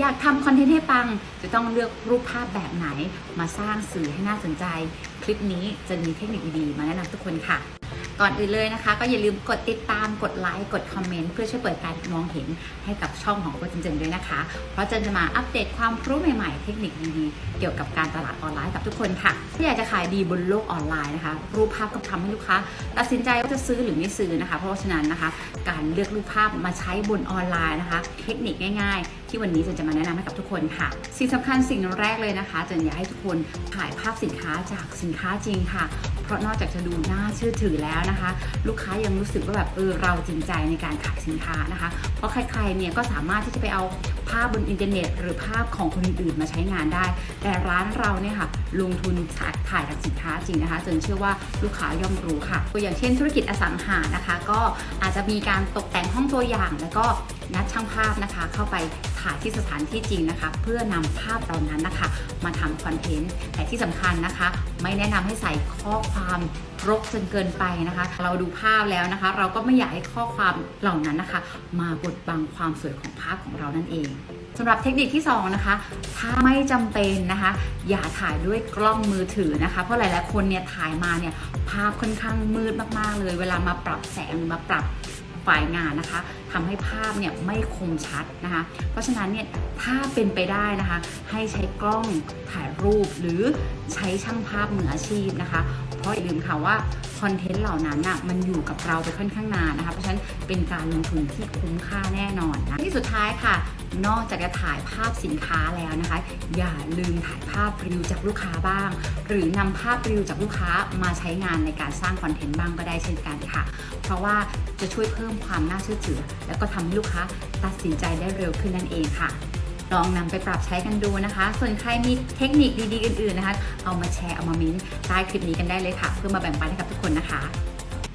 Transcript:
อยากทำคอนเทนต์ให้ปัง จะต้องเลือกรูปภาพแบบไหน มาสร้างสื่อให้น่าสนใจ คลิปนี้จะมีเทคนิคดีๆมาแนะนำทุกคนค่ะ ก่อนอื่นเลยนะคะ ก็อย่าลืมกดติดตามกดไลค์กดคอมเมนต์เพื่อช่วยเปิดการมองเห็นให้กับช่องของโค้ชเจนๆด้วยนะคะ เพราะเจนจะมาอัปเดตความรู้ใหม่ๆ เทคนิคดีๆ เกี่ยวกับการตลาดออนไลน์กับทุกคนค่ะถ้าอยากจะขายดีบนโลกออนไลน์นะคะ รูปภาพก็ทำให้ลูกค้าตัดสินใจว่าจะซื้อหรือไม่ซื้อนะคะ เพราะฉะนั้นนะคะ การเลือกรูปภาพมาใช้บนออนไลน์นะคะ เทคนิคง่าย ๆ ที่วันนี้เจนจะมาแนะนำให้กับทุกคนค่ะ สิ่งสำคัญสิ่งแรกเลยนะคะเจนอยากให้ทุกคนถ่ายภาพสินค้าจากสินค้าจริงค่ะ เพราะนอกจากจะดูน่าเชื่อถือแล้วนะคะ ลูกค้ายังรู้สึกว่าแบบเออเราจริงใจในการขายสินค้านะคะ เพราะใครๆเนี่ยก็สามารถที่จะไปเอาภาพบนอินเทอร์เน็ต หรือภาพของคนอื่นๆมาใช้งานได้ แต่ร้านเราเนี่ยค่ะลงทุนถ่ายจากสินค้าจริงนะคะจนเชื่อว่าลูกค้าย่อมรู้ค่ะตัวอย่างเช่นธุรกิจอสังหานะคะ ก็อาจจะมีการตกแต่งห้องตัวอย่าง แล้วก็นัดช่างภาพนะคะเข้าไป ถ่ายที่สถานที่จริงนะคะ เพื่อนำภาพเหล่านั้นนะคะ มาทำคอนเทนต์แต่ที่สำคัญนะคะ ไม่แนะนำให้ใส่ข้อความรกจนเกินไปนะคะ เราดูภาพแล้วนะคะ เราก็ไม่อยากให้ข้อความเหล่านั้นนะคะ มาบดบังความสวยของภาพของเรานั่นเองสำหรับเทคนิคที่2นะคะ ถ้าไม่จำเป็นนะคะ อย่าถ่ายด้วยกล้องมือถือนะคะ เพราะหลาย ๆ คนเนี่ยถ่ายมาเนี่ยภาพค่อนข้างมืดมาก ๆ เลย เวลามาปรับแสงหรือมาปรับ ฝ่ายงานนะคะทำให้ภาพเนี่ยไม่คมชัดนะคะ เพราะฉะนั้นเนี่ยถ้าเป็นไปได้นะคะ ให้ใช้กล้องถ่ายรูปหรือใช้ช่างภาพมืออาชีพนะคะ เพราะอย่าลืมค่ะว่า อนเทนต์เหล่านั้นน่ะมันอยู่กับเราไปค่อนข้างนานนะคะ เพราะฉะนั้นเป็นการลงทุนที่คุ้มค่าแน่นอนนะที่สุดท้ายค่ะนอกจากจะถ่ายภาพสินค้าแล้วนะคะ อย่าลืมถ่ายภาพรีวิวจากลูกค้าบ้าง หรือนำภาพรีวิวจากลูกค้ามาใช้งานในการสร้างคอนเทนต์บ้างก็ได้เช่นกันค่ะ เพราะว่าจะช่วยเพิ่มความน่าเชื่อถือ แล้วก็ทำให้ลูกค้าตัดสินใจได้เร็วขึ้นนั่นเองค่ะ ลองนำไปปรับใช้กันดูนะคะ ส่วนใครมีเทคนิคดีๆ อื่นๆนะคะ เอามาแชร์เอามามิ้นใต้คลิปนี้กันได้เลยค่ะ เพื่อมาแบ่งปันให้กับทุกคนนะคะ